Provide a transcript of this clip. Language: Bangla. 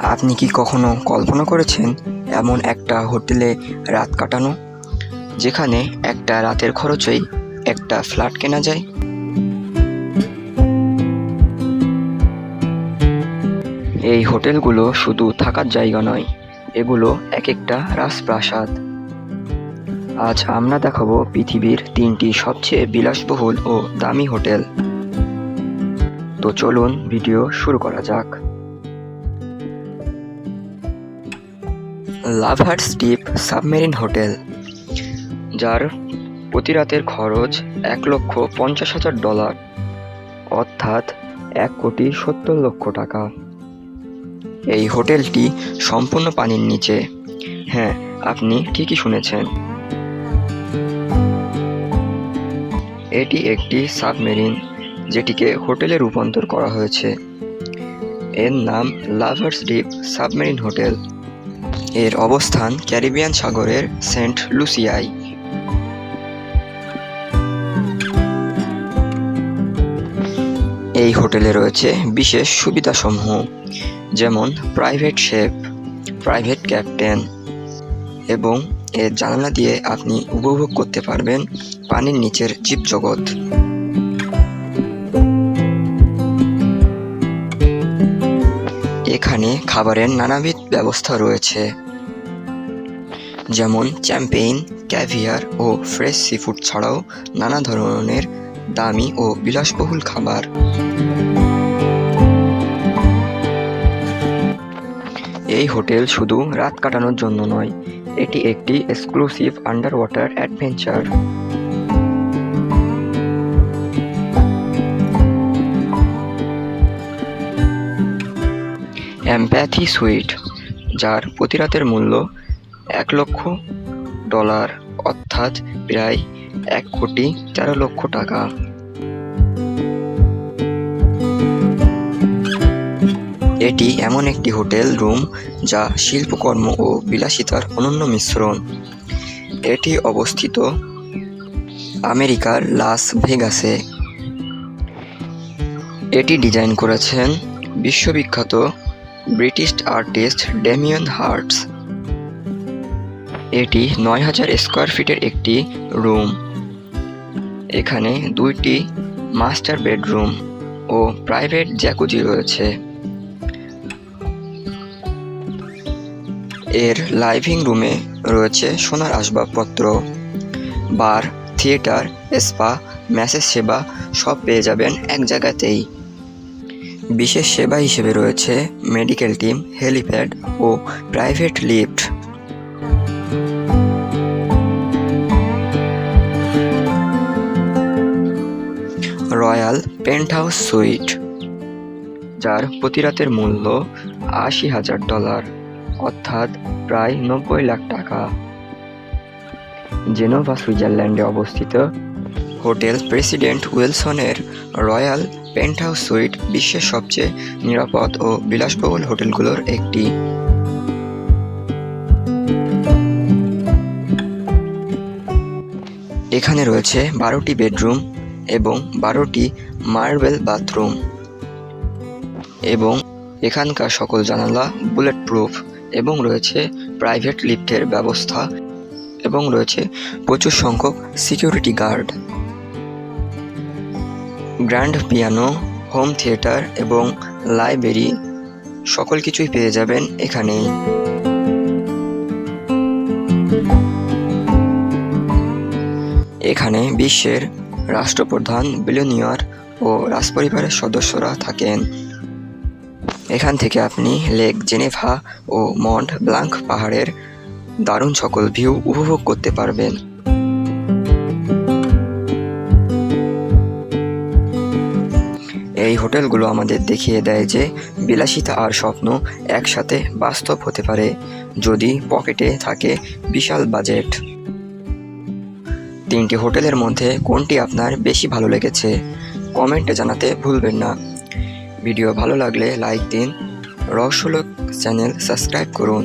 আপনি কি কখনো কল্পনা করেছেন এমন একটা হোটেলে রাত কাটানো? যেখানে একটা রাতের খরচেই একটা ফ্ল্যাট কেনা যায়? এই হোটেলগুলো শুধু থাকার জায়গা নয়, এগুলো এক একটা রাজপ্রাসাদ। আজ আমরা দেখাবো পৃথিবীর তিনটি সবচেয়ে বিলাসবহুল ও দামি হোটেল। তো চলুন ভিডিও শুরু করা যাক। লাভার স্টিপ সাবমেরিন হোটেল, যার প্রতি রাতের খরচ এক লক্ষ পঞ্চাশ হাজার ডলার, অর্থাৎ এক কোটি সত্তর লক্ষ টাকা। এই হোটেলটি সম্পূর্ণ পানির নিচে। হ্যাঁ আপনি ঠিকই শুনেছেন। এটি একটি সাবমেরিন, যেটিকে হোটেলে রূপান্তর করা হয়েছে। এর নাম লাভার্স ডিপ সাবমেরিন হোটেল। এর অবস্থান ক্যারিবিয়ান সাগরের সেন্ট লুসিয়ায়। এই হোটেলে রয়েছে বিশেষ সুবিধাসমূহ, যেমন প্রাইভেট শেফ, প্রাইভেট ক্যাপ্টেন, এবং এর জানালা দিয়ে আপনি উপভোগ করতে পারবেন পানির নিচের জীবজগৎ। এখানে খাবারের নানাবিধ ব্যবস্থা রয়েছে। যেমন চ্যাম্পেইন, ক্যাভিয়ার ও ফ্রেশ সিফুড ছাড়াও নানা ধরনের দামি ও বিলাসবহুল খাবার। এই হোটেল শুধু রাত কাটানোর জন্য নয়, এটি একটি exclusive under water adventure অ্যাম্প্যাথি suite যার প্রতি রাতের মূল্য এক লক্ষ ডলার, অর্থাৎ প্রায় এক কোটি তেরো লক্ষ টাকা। এটি এমন একটি হোটেল রুম যা শিল্পকর্ম ও বিলাসিতার অনন্য মিশ্রণ। এটি অবস্থিত আমেরিকার লাস ভেগাসে। এটি ডিজাইন করেছেন বিশ্ববিখ্যাত ব্রিটিশ আর্টিস্ট ডেমিয়ন হার্টস। এটি নয় হাজার স্কোয়ার ফিটের একটি রুম। এখানে দুইটি মাস্টার বেডরুম ও প্রাইভেট জ্যাকুজি রয়েছে। এর লাইভিং রুমে রয়েছে সোনার আসবাবপত্র, বার, থিয়েটার, স্পা ম্যাসেজ সেবা, সব পেয়ে যাবেন এক জায়গাতেই। বিশেষ সেবা হিসেবে রয়েছে মেডিকেল টিম হেলিপ্যাড ও private lift royal penthouse suite যার প্রতি রাতের মূল্য আশি হাজার ডলার, অর্থাৎ প্রায় নব্বই লাখ টাকা। জেনোভা, সুইজারল্যান্ডে অবস্থিত হোটেল প্রেসিডেন্ট উইলসনের রয়্যাল পেন্টহাউস সুইট বিশ্বের সবচেয়ে নিরাপদ ও বিলাসবহুল হোটেলগুলোর একটি। এখানে রয়েছে বারোটি বেডরুম এবং বারোটি মার্বেল বাথরুম এবং এখানকার সকল জানালা বুলেট প্রুফ এবং রয়েছে প্রাইভেট লিফটের ব্যবস্থা এবং রয়েছে প্রচুর সংখ্যক security guard. Grand piano, home theatre এবং লাইব্রেরি সকল কিছুই পেয়ে যাবেন এখানেই এখানে বিশ্বের রাষ্ট্রপ্রধান, বিলিয়নিয়ার ও রাজপরিবারের সদস্যরা থাকেন। এখান থেকে আপনি লেক জেনেভা ও মন্ট ব্লাঙ্ক পাহাড়ের দারুণ সকল ভিউ উপভোগ করতে পারবেন। এই হোটেলগুলো আমাদের দেখিয়ে দেয় যে বিলাসিতা আর স্বপ্ন একসাথে বাস্তব হতে পারে, যদি পকেটে থাকে বিশাল বাজেট। তিনটি হোটেলের মধ্যে কোনটি আপনার বেশি ভালো লেগেছে? কমেন্টে জানাতে ভুলবেন না। ভিডিও ভালো লাগলে লাইক দিন। রহস্যলোক চ্যানেল সাবস্ক্রাইব করুন।